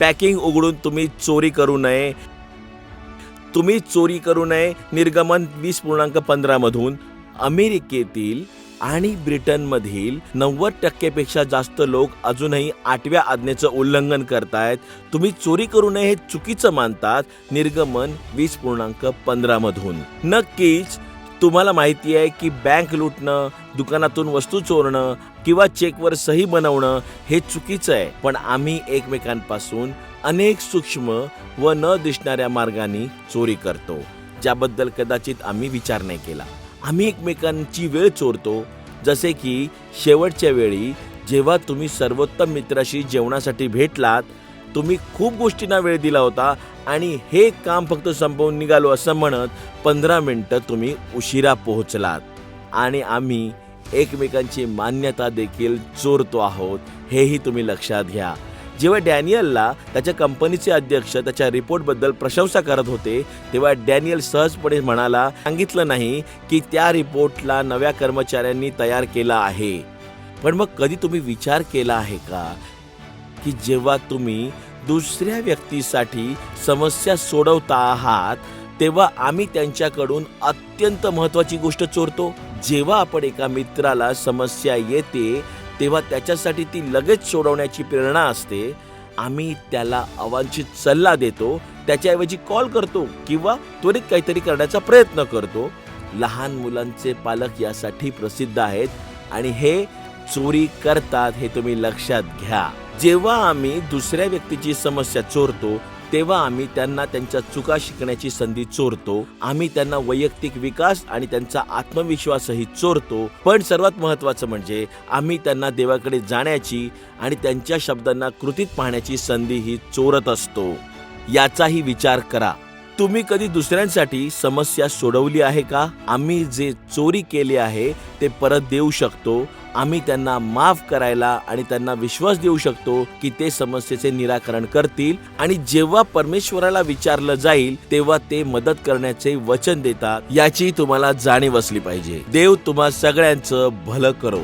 Packing उघडून तुम्ही चोरी करू नये. तुम्ही चोरी करू नये. निर्गमन वीस पूर्णांक पंधरामधून अमेरिकेतील आणि ब्रिटनमधील नव्वद टक्केपेक्षा जास्त लोक अजूनही आठव्या आज्ञेचं उल्लंघन करतायत. तुम्ही चोरी करू नये हे चुकीचं मानतात. निर्गमन वीस पूर्णांक पंधरामधून नक्कीच तुम्हाला माहिती आहे की बँक लुटणं दुकानातून वस्तू चोरणं किंवा चेकवर सही बनवणं हे चुकीचं आहे. पण आम्ही एकमेकांपासून अनेक सूक्ष्म व न दिसणाऱ्या मार्गाने चोरी करतो. ज्याबद्दल कदाचित आम्ही विचार नाही केला. आम्ही एकमेकांची वेळ चोरतो. जसे की शेवटच्या वेळी जेव्हा तुम्ही सर्वोत्तम मित्राशी जेवणासाठी भेटलात तुम्ही खूप गोष्टींना वेळ दिला होता आणि हे काम फक्त संपवून निघालो असं म्हणत पंधरा मिनटं तुम्ही उशिरा पोहोचलात. आणि आम्ही एकमेकांची मान्यता देखील चोरतो आहोत हेही तुम्ही लक्षात घ्या. जेव्हा डॅनियलला त्याच्या कंपनीचे अध्यक्ष त्याच्या रिपोर्टबद्दल प्रशंसा करत होते तेव्हा डॅनियल सहजपणे म्हणाला सांगितलं नाही की त्या रिपोर्टला नव्या कर्मचाऱ्यांनी तयार केला आहे. पण मग कधी तुम्ही विचार केला आहे का? की जेव्हा तुम्ही दुसऱ्या व्यक्तीसाठी समस्या सोडवता आहात तेव्हा आम्ही त्यांच्याकडून अत्यंत महत्वाची गोष्ट चोरतो. जेव्हा आपण एका मित्राला समस्या येते तेव्हा त्याच्यासाठी ती लगेच सोडवण्याची प्रेरणा असते. आम्ही त्याला अवांछित सल्ला देतो त्याच्याऐवजी कॉल करतो किंवा त्वरित काहीतरी करण्याचा प्रयत्न करतो. लहान मुलांचे पालक यासाठी प्रसिद्ध आहेत आणि हे चोरी करतात हे तुम्ही लक्षात घ्या. जेव्हा आम्ही दुसऱ्या व्यक्तीची समस्या चोरतो तेव्हा आम्ही त्यांना त्यांच्या चुका शिकण्याची संधी चोरतो. आम्ही त्यांना वैयक्तिक विकास आणि त्यांचा आत्मविश्वासही चोरतो. पण सर्वात महत्वाचं म्हणजे आम्ही त्यांना देवाकडे जाण्याची आणि त्यांच्या शब्दांना कृतीत पाहण्याची संधीही चोरत असतो. याचाही विचार करा. तुम्ही कधी दुसऱ्यांसाठी समस्या सोडवली आहे का? आम्ही जे चोरी केले आहे ते परत देऊ शकतो. आम्ही त्यांना माफ करायला आणि त्यांना विश्वास देऊ शकतो की ते समस्येचे निराकरण करतील आणि जेव्हा परमेश्वराला विचारलं जाईल तेव्हा ते मदत करण्याचे वचन देतात. याची तुम्हाला जाणीव असली पाहिजे. देव तुम्हा सगळ्यांचं भलं करो.